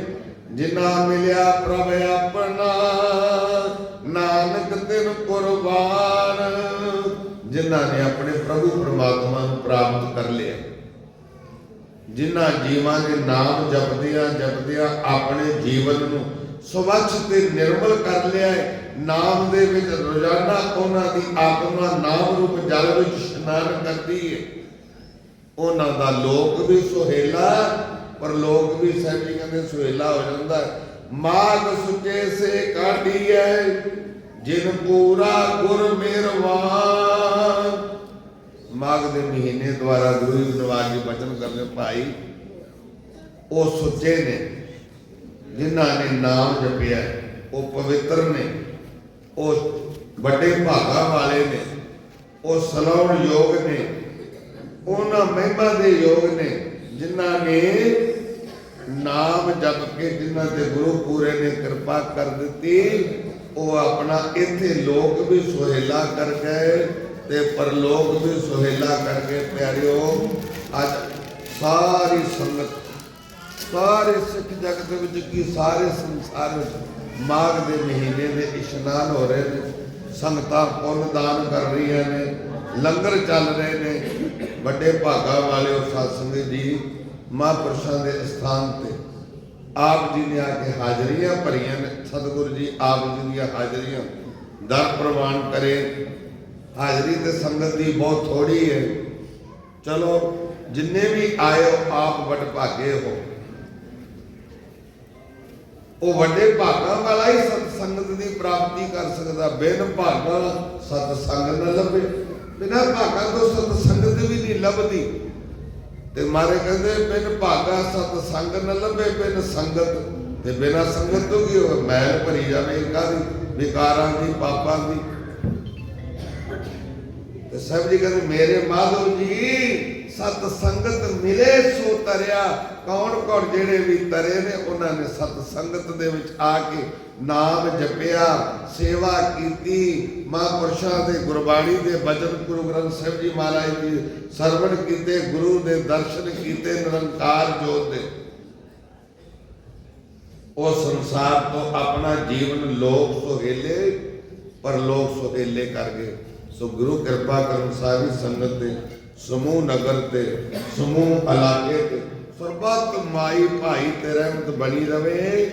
ਜਿਨ੍ਹਾਂ ਮਿਲਿਆ ਪ੍ਰਭ ਆਪਣਾ। ਨਾਨਕ ਤਿਨ ਕੁਰਬਾਨ। ਜਿਨ੍ਹਾਂ ਨੇ ਆਪਣੇ ਪ੍ਰਭੂ ਪਰਮਾਤਮਾ ਨੂੰ ਪ੍ਰਾਪਤ ਕਰ ਲਿਆ। ਜਿਨ੍ਹਾਂ ਜੀਵਾਂ ਦੇ ਨਾਮ ਜਪਦਿਆਂ ਜਪਦਿਆਂ ਆਪਣੇ ਜੀਵਨ ਨੂੰ ਸਵੱਛ ਤੇ ਨਿਰਮਲ ਕਰ ਲਿਆ ਹੈ। ਨਾਮ ਦੇ ਵਿੱਚ ਰੋਜ਼ਾਨਾ ਉਹਨਾਂ ਦੀ ਆਤਮਾ ਨਾਮ ਰੂਪ ਜਲ ਵਿੱਚ ਇਸ਼ਨਾਨ ਕਰਦੀ ਹੈ। ਉਹਨਾਂ ਦਾ ਲੋਕ ਵੀ ਸੁਹੇਲਾ, ਪਰ ਲੋਕ ਵੀ ਸਾਹਿਬ ਕਹਿੰਦੇ ਸੁਹੇਲਾ ਹੋ ਜਾਂਦਾ ਹੈ। ਮਾਗ ਸੁਚੇ ਸੇ ਕਾਢੀ ਹੈ ਜਿਨ ਪੂਰਾ ਗੁਰ ਮਿਹਰਬਾਨ ਮਾਘ ਦੇ ਮਹੀਨੇ ਦੁਆਰਾ ਗੁਰੂ ਨਵਾਜ ਜੀ ਬਚਨ ਕਰਦੇ ਭਾਈ, ਉਹ ਸੁੱਚੇ ਨੇ, ਜਿਨ੍ਹਾਂ ਨੇ ਨਾਮ ਜਪਿਆ, ਉਹ ਪਵਿੱਤਰ ਨੇ, ਉਹ ਵੱਡੇ ਭਾਗਾ ਵਾਲੇ ਨੇ, ਉਹ ਸਲਾਉਣ ਯੋਗ ਨੇ, ਉਹਨਾਂ ਮਹਿਮਾ ਦੇ ਯੋਗ ਨੇ, ਜਿਨ੍ਹਾਂ ਨੇ ਨਾਮ ਜਪ ਕੇ ਜਿਨ੍ਹਾਂ ਤੇ ਗੁਰੂ ਪੂਰੇ ਨੇ ਕਿਰਪਾ ਕਰ ਦਿੱਤੀ, ਉਹ ਆਪਣਾ ਇੱਥੇ ਲੋਕ ਵੀ ਸੁਹੇਲਾ ਕਰ ਗਏ ਤੇ ਪਰਲੋਕ ਵੀ ਸੁਹੇਲਾ ਕਰਕੇ ਪਿਆਰਿਓ, ਅੱਜ ਸਾਰੀ ਸੰਗਤ, ਸਾਰੇ ਸਿੱਖ ਜਗਤ ਵਿੱਚ ਕੀ ਸਾਰੇ ਸੰਸਾਰ ਵਿੱਚ ਮਾਘ ਦੇ ਮਹੀਨੇ ਦੇ ਇਸ਼ਨਾਨ ਹੋ ਰਹੇ ਨੇ, ਸੰਗਤਾਂ ਪੁੰਨ ਦਾਨ ਕਰ ਰਹੀਆਂ ਨੇ, ਲੰਗਰ ਚੱਲ ਰਹੇ ਨੇ। ਵੱਡੇ ਭਾਗਾ ਵਾਲੇ ਉਹ ਸਤਸੰਗ ਜੀ ਮਹਾਂਪੁਰਸ਼ਾਂ ਦੇ ਸਥਾਨ ਤੇ ਆਪ ਜੀ ਨੇ ਆ ਕੇ ਹਾਜ਼ਰੀਆਂ ਭਰੀਆਂ ਨੇ। ਸਤਿਗੁਰੂ ਜੀ ਆਪ ਜੀ ਦੀਆਂ ਹਾਜ਼ਰੀਆਂ ਦਰ ਪ੍ਰਵਾਨ ਕਰੇ। ਹਾਜ਼ਰੀ ਤੇ ਸੰਗਤ ਦੀ ਬਹੁਤ ਥੋੜੀ ਹੈ। ਚਲੋ, ਜਿੰਨੇ ਵੀ ਆਏ ਆਪ ਵੱਡ ਭਾਗੇ ਹੋ। ਉਹ ਵੱਡੇ ਭਾਗਾਂ ਵਾਲਾ ਹੀ ਸਤ ਸੰਗਤ ਦੀ ਪ੍ਰਾਪਤੀ ਕਰ ਸਕਦਾ। ਬਿਨ ਭਾਗਾ ਸਤ ਸੰਗ न ਲੱਭੇ। ਬਿਨਾ ਭਾਗਾ ਤੋਂ ਸਤ ਸੰਗਤ ਵੀ ਨਹੀਂ ਲੱਭਦੀ। ਤੇ ਮਾਰੇ ਕਹਿੰਦੇ, ਬਿਨ ਭਾਗਾ ਸਤ ਸੰਗ न ਲੱਭੇ, ਬਿਨ ਸੰਗਤ ਤੇ ਬਿਨਾ ਸੰਗਤ ਤੋਂ ਕੀ ਹੋਵੇ ਮੈਲ ਭਰੀ ਜਾਵੇ ਕਾਦੀ ਵਿਕਾਰਾਂ ਦੀ, ਪਾਪਾਂ ਦੀ। ਤੇ ਸਾਹਿਬ ਜੀ ਕਹਿੰਦੇ, ਮੇਰੇ ਮਾਧਵ ਜੀ, ਸਤ ਸੰਗਤ ਮਿਲੇ ਸੋ ਤਰਿਆ। ਕੌਣ ਕੌਣ ਜਿਹੜੇ ਵੀ ਤਰੇ ਨੇ, ਉਹਨਾਂ ਨੇ ਸਤ ਸੰਗਤ ਦੇ ਵਿੱਚ ਆ ਕੇ ਨਾਮ ਜਪਿਆ, ਸੇਵਾ ਕੀਤੀ। ਮਹਾਂਪੁਰਸ਼ਾਂ ਦੇ ਗੁਰਬਾਣੀ ਦੇ ਬਚਨ ਗੁਰੂ ਗ੍ਰੰਥ ਸਾਹਿਬ ਜੀ ਮਹਾਰਾਜ ਜੀ ਸਰਵਣ ਕੀਤੇ, ਗੁਰੂ ਦੇ ਦਰਸ਼ਨ ਕੀਤੇ, ਨਿਰੰਕਾਰ ਜੋਤ ਦੇ। ਉਹ ਸੰਸਾਰ ਤੋਂ ਆਪਣਾ ਜੀਵਨ ਲੋਕ ਸੁਹੇਲੇ ਪਰ ਲੋਕ ਸੁਹੇਲੇ ਕਰ ਗਏ। ਸੋ ਗੁਰੂ ਕਿਰਪਾ ਕਰਨ ਸਾਰੀ ਸੰਗਤ ਦੇ, ਸਮੂਹ ਨਗਰ ਤੇ, ਸਮੂਹ ਇਲਾਕੇ ਤੇ, ਸਰਬੱਤ ਮਾਈ ਭਾਈ ਤੇ ਰਹਿਮਤ ਬਣੀ ਰਵੇ।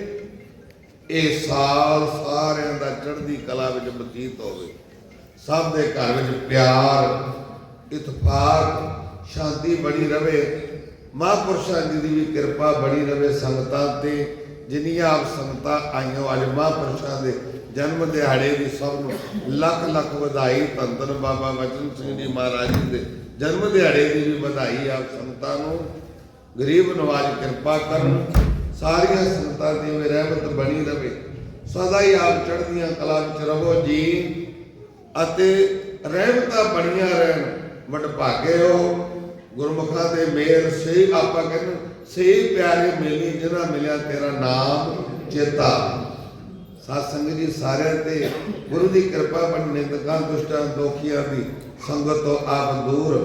ਇਹ ਸਾਲ ਸਾਰਿਆਂ ਦਾ ਚੜ੍ਹਦੀ ਕਲਾ ਵਿੱਚ ਬਤੀਤ ਹੋਵੇ। ਸਭ ਦੇ ਘਰ ਵਿੱਚ ਪਿਆਰ ਇਤਫਾਕ ਸ਼ਾਂਤੀ ਬਣੀ ਰਵੇ। ਮਹਾਂਪੁਰਸ਼ਾਂ ਜੀ ਦੀ ਵੀ ਕਿਰਪਾ ਬਣੀ ਰਵੇ ਸੰਗਤਾਂ ਤੇ। ਜਿੰਨੀਆਂ ਆਪ ਸੰਗਤਾਂ ਆਈਆਂ ਅੱਜ ਮਹਾਂਪੁਰਸ਼ਾਂ ਦੇ ਜਨਮ ਦਿਹਾੜੇ ਦੀ ਸਭ ਨੂੰ ਲੱਖ ਲੱਖ ਵਧਾਈ ਧੰਨ ਬਾਬਾ ਵਚਨ ਸਿੰਘ ਜੀ ਮਹਾਰਾਜ ਜੀ ਦੇ। ਜਨਮ ਦਿਹਾੜੇ ਦੀ ਵੀ ਵਧਾਈ ਆਪ ਸੰਗਤਾਂ ਨੂੰ। ਗਰੀਬ ਨਵਾਜ ਕਿਰਪਾ ਕਰਨ। ਸਾਰੀਆਂ ਸੰਗਤਾਂ ਦੀ ਵੀ ਰਹਿਮਤ ਬਣੀ ਰਵੇ। ਸਦਾ ਹੀ ਆਪ ਚੜ੍ਹਦੀਆਂ ਕਲਾ ਵਿੱਚ ਰਹੋ ਜੀ ਅਤੇ ਰਹਿਮਤਾਂ ਬਣੀਆਂ ਰਹਿਣ। ਵਡ ਭਾਗੇ ਹੋ। ਗੁਰਮੁਖਾਂ ਦੇ ਮੇਲ ਸਹੀ ਆਪਾਂ ਕਹਿੰਦੇ ਸਹੀ ਪਿਆਰੇ ਮਿਲੀ ਜਿਹਨਾਂ ਮਿਲਿਆ ਤੇਰਾ ਨਾਮ ਚੇਤਾ। ਸਾਧ ਸੰਗਤ ਜੀ ਸਾਰਿਆਂ ਤੇ ਗੁਰੂ ਦੀ ਕਿਰਪਾ ਬਣੀ ਨਿੰਦਕਾਂ, ਦੁਸ਼ਟਾਂ, ਦੋਖੀਆਂ ਦੀ ਸੰਗਤ ਤੋਂ ਆਪ ਦੂਰ।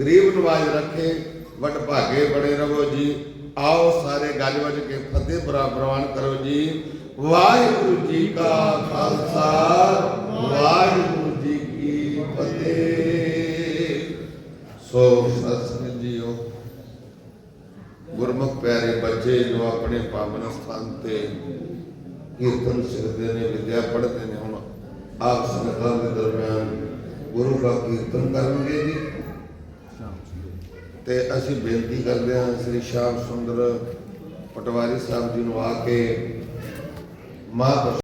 ਗਰੀਬ ਨਵਾਜ ਰੱਖੇ ਵਡ ਭਾਗੇ ਬਣੇ ਰਹੋ ਜੀ। ਆਓ ਸਾਰੇ ਗੱਜ ਵੱਜ ਕੇ ਫਤਿਹ ਪ੍ਰਵਾਨ ਕਰੋ ਜੀ। ਵਾਹਿਗੁਰੂ ਜੀ ਕਾ ਖਾਲਸਾ, ਵਾਹਿਗੁਰੂ ਜੀ ਕੀ ਫਤਿਹ। ਸੋ ਸਤਿ ਜੀਓ, ਗੁਰਮੁਖ ਪਿਆਰੇ ਬੱਚੇ ਜੋ ਆਪਣੇ ਪਾਵਨ ਸਥਾਨ ਤੇ ਕੀਰਤਨ ਸਿੱਖਦੇ ਨੇ, ਵਿਦਿਆ ਪੜ੍ਹਦੇ ਨੇ ਹੁਣ। ਆਪ ਸੰਗਤਾਂ ਦੇ ਦਰਮਿਆਨ ਗੁਰੂ ਦਾ ਕੀਰਤਨ ਕਰਨਗੇ ਜੀ। ਤੇ ਅਸੀਂ ਬੇਨਤੀ ਕਰਦੇ ਹਾਂ ਸ੍ਰੀ ਸ਼ਾਮ ਸੁੰਦਰ ਪਟਵਾਰੀ ਸਾਹਿਬ ਜੀ ਨੂੰ ਆ ਕੇ ਮਾਂ